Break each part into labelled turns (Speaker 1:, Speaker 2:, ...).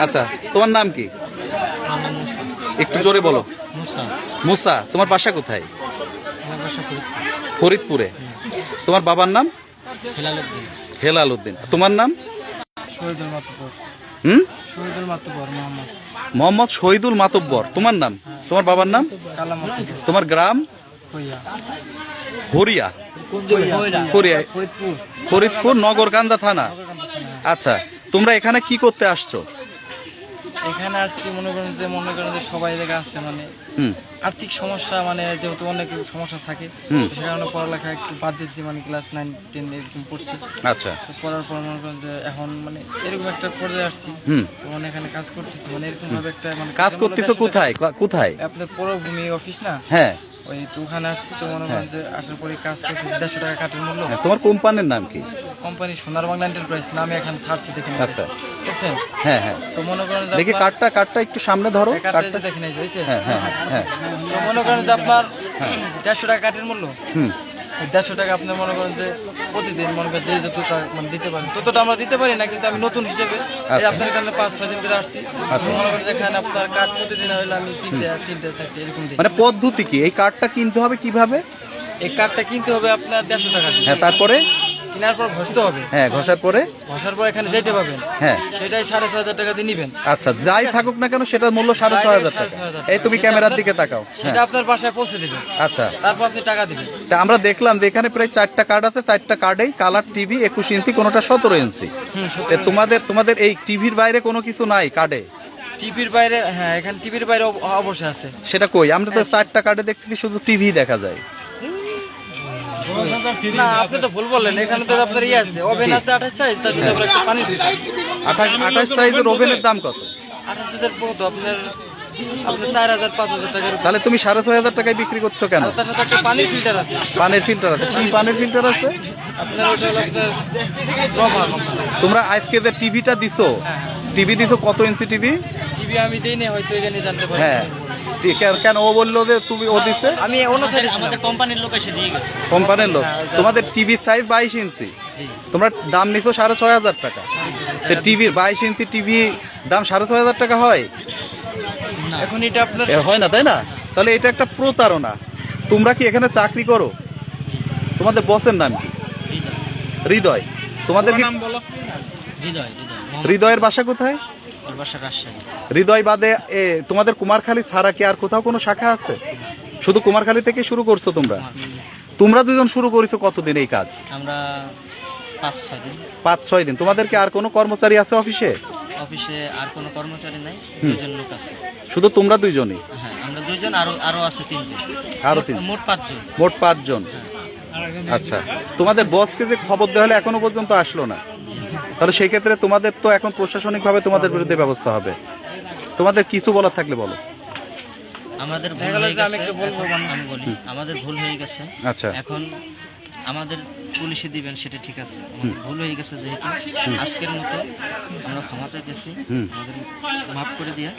Speaker 1: আচ্ছা তোমার নাম কি? একটু জোরে বলো।
Speaker 2: মুসা,
Speaker 1: তোমার বাসা কোথায়?
Speaker 2: ফরিদপুর।
Speaker 1: তোমার বাবার নাম? হেলাল উদ্দিন। তোমার নাম? হুম?
Speaker 2: মোহাম্মদ
Speaker 1: শহীদুল মাতব্বর। তোমার নাম? তোমার বাবার নাম? তোমার গ্রাম? হরিয়া।
Speaker 2: ফরিদপুর।
Speaker 1: নগরকান্দা থানা। আচ্ছা। তোমরা এখানে কি করতে আসছো?
Speaker 2: এখানে আসছি মনে করেন যে মনে করেন যে সবাই জায়গা আসছে মানে আর্থিক সমস্যা মানে যেহেতু অনেক সমস্যা থাকে সে কারণে পড়ালেখা একটু বাদ দিচ্ছি মানে ক্লাস নাইন টেন এরকম পড়ছি।
Speaker 1: আচ্ছা।
Speaker 2: পড়ার পর মনে করেন যে এখন মানে এরকম একটা পর্যায়ে আসছি মানে এখানে কাজ করতেছি মানে এরকম ভাবে একটা মানে
Speaker 1: কাজ করতেছো কোথায়? কোথায়?
Speaker 2: আপনার পৌরভূমি অফিস না?
Speaker 1: হ্যাঁ।
Speaker 2: ওই তো ওখানে আসছি তো মনে করেন যে আসার পরে কাজ করতেছি দেড়শো টাকা কাঠের মূল্য।
Speaker 1: হ্যাঁ, তোমার কোম্পানির নাম কি?
Speaker 2: কোম্পানি সোনার বাংলা এন্টারপ্রাইজ নামে এখানে ছাড়ছি দেখে নিন।
Speaker 1: আচ্ছা।
Speaker 2: দেখছেন?
Speaker 1: হ্যাঁ হ্যাঁ।
Speaker 2: তো মনে করেন
Speaker 1: দেখি কার্ডটা কার্ডটা একটু সামনে ধরো।
Speaker 2: কার্ডটা দেখে বুঝছেন?
Speaker 1: হ্যাঁ হ্যাঁ হ্যাঁ
Speaker 2: তো মনে করেন যে আপনার
Speaker 1: হ্যাঁ।
Speaker 2: দেড়শো টাকা কাঠের মূল্য?
Speaker 1: হুম।
Speaker 2: দেড়শো টাকা আপনি মনে করেন যে প্রতিদিন মনে করেন যে যতটা মানে দিতে পারেন। ততটা আমরা দিতে পারি না কিন্তু আমি নতুন হিসেবে
Speaker 1: আচ্ছা।
Speaker 2: আপনার কারণে পাঁচ ছয় দিন ধরে আসছি।
Speaker 1: আচ্ছা।
Speaker 2: মনে করেন যে এখানে আপনার কাঠ প্রতিদিন হইলে আমি তিনটে তিনটে চারটে এরকম
Speaker 1: মানে পদ্ধতি কি? এই কার্ডটা কিনতে হবে কীভাবে?
Speaker 2: এই কার্ডটা কিনতে হবে আপনার দেড়শো টাকা
Speaker 1: হ্যাঁ তারপরে?
Speaker 2: কেনার পর ঘষতে হবে।
Speaker 1: হ্যাঁ ঘষার পরে?
Speaker 2: ঘষার পর এখানে যেতে পাবেন
Speaker 1: হ্যাঁ।
Speaker 2: সেটাই সাড়ে ছয় হাজার টাকা দিয়ে নিবেন।
Speaker 1: আচ্ছা যাই থাকুক না কেন সেটার মূল্য সাড়ে ছয় হাজার টাকা। এই তুমি ক্যামেরার দিকে তাকাও। হ্যাঁ।
Speaker 2: সেটা আপনার বাসায় পৌঁছে দিবেন
Speaker 1: আচ্ছা।
Speaker 2: তারপর আপনি টাকা দিবেন।
Speaker 1: তা আমরা দেখলাম যে এখানে প্রায় চারটা কার্ড আছে চারটা কার্ডেই কালার টিভি একুশ ইঞ্চি কোনোটা সতেরো ইঞ্চি তোমাদের তোমাদের এই টিভির বাইরে কোনো কিছু নাই কার্ডে
Speaker 2: টিভির বাইরে হ্যাঁ এখানে টিভির বাইরে অবশ্যই আছে।
Speaker 1: সেটা কই? আমরা তো চারটা কার্ডে দেখতেছি শুধু টিভি দেখা যায়।
Speaker 2: না আপনি তো ভুল বললেন এখানে তো আপনার ইয়ে আছে ওভেন আছে আঠাশ সাইজ তার সাথে আবার পানি দিতে
Speaker 1: আঠাশ আঠাশ সাইজের ওভেনের দাম কত?
Speaker 2: আঠাশ হাজার কত আপনার আপনার চার হাজার পাঁচ হাজার টাকার
Speaker 1: তাহলে তুমি সাড়ে ছয় হাজার টাকায় বিক্রি করছ কেন?
Speaker 2: পানির ফিল্টার আছে।
Speaker 1: পানের ফিল্টার আছে। কি পানের ফিল্টার আছে?
Speaker 2: আপনার ওটা আপনার
Speaker 1: তোমরা আজকে যে টিভিটা দিছো
Speaker 2: হ্যাঁ হ্যাঁ।
Speaker 1: টিভি দিছো কত ইঞ্চি টিভি
Speaker 2: টিভি আমি দিই না হয়তো এখানে জানতে পারি।
Speaker 1: হ্যাঁ। কেন- ও বলল যে তুমি ও দিছে?
Speaker 2: আমি অন্য সাইডে আমাদের কোম্পানির লোক এসে দিয়ে গেছে।
Speaker 1: কোম্পানির লোক?
Speaker 2: হ্যাঁ,
Speaker 1: তোমাদের টিভি সাইজ বাইশ ইঞ্চি। তোমরা দাম নিছো সাড়ে ছয় হাজার টাকা। টিভির বাইশ ইঞ্চি টিভি দাম সাড়ে ছয় হাজার টাকা হয়?
Speaker 2: এখন এটা আপনার
Speaker 1: হয় না তাই না? তাহলে এটা একটা প্রতারণা। তোমরা কি এখানে চাকরি করো? তোমাদের বসের নাম কি? হৃদয়। তোমাদের হৃদয়ের বাসা কোথায়? হৃদয় বাদে তোমাদের কুমারখালী ছাড়া কি আর কোথাও কোনো শাখা আছে? শুধু কুমারখালী থেকে শুরু করছ তোমরা? তোমরা দুজন শুরু করেছ কতদিন এই কাজ?
Speaker 2: আমরা পাঁচ ছয় দিন।
Speaker 1: তোমাদের কি আর কোনো কর্মচারী আছে অফিসে?
Speaker 2: অফিসে আর কোনো কর্মচারী নাই দুজন লোক আছে।
Speaker 1: শুধু তোমরা দুইজনই?
Speaker 2: হ্যাঁ আমরা দুজন আরও আরও আছে তিনজন।
Speaker 1: আরও তিন
Speaker 2: মোট পাঁচজন।
Speaker 1: মোট পাঁচজন। আচ্ছা। তোমাদের বসকে যে খবর দেওয়া হলে এখনও পর্যন্ত আসলো না। তাহলে সেই ক্ষেত্রে তোমাদের তো এখন প্রশাসনিক ভাবে তোমাদের বিরুদ্ধে ব্যবস্থা হবে। তোমাদের কিছু বলার থাকলে বলো।
Speaker 3: আমাদের ভুল হয়ে গেছে
Speaker 2: একটু বলব।
Speaker 3: এখন আমি বলি। আমাদের ভুল হয়ে গেছে।
Speaker 1: আচ্ছা।
Speaker 3: এখন আমাদের পুলিশে দিবেন সেটা ঠিক আছে। ভুল হয়ে গেছে যেহেতু আজকের মতো আমরা ক্ষমা চাইতেছি। আমাদের মাফ করে দিয়ে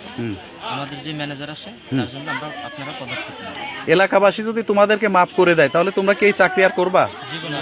Speaker 3: আমাদের যে ম্যানেজার আছে তার জন্য আমরা আপনারা পদক্ষেপ নেবেন
Speaker 1: এলাকাবাসী যদি তোমাদেরকে মাফ করে দেয় তাহলে তোমরা কি এই চাকরি আর করবা?
Speaker 3: জীবনে।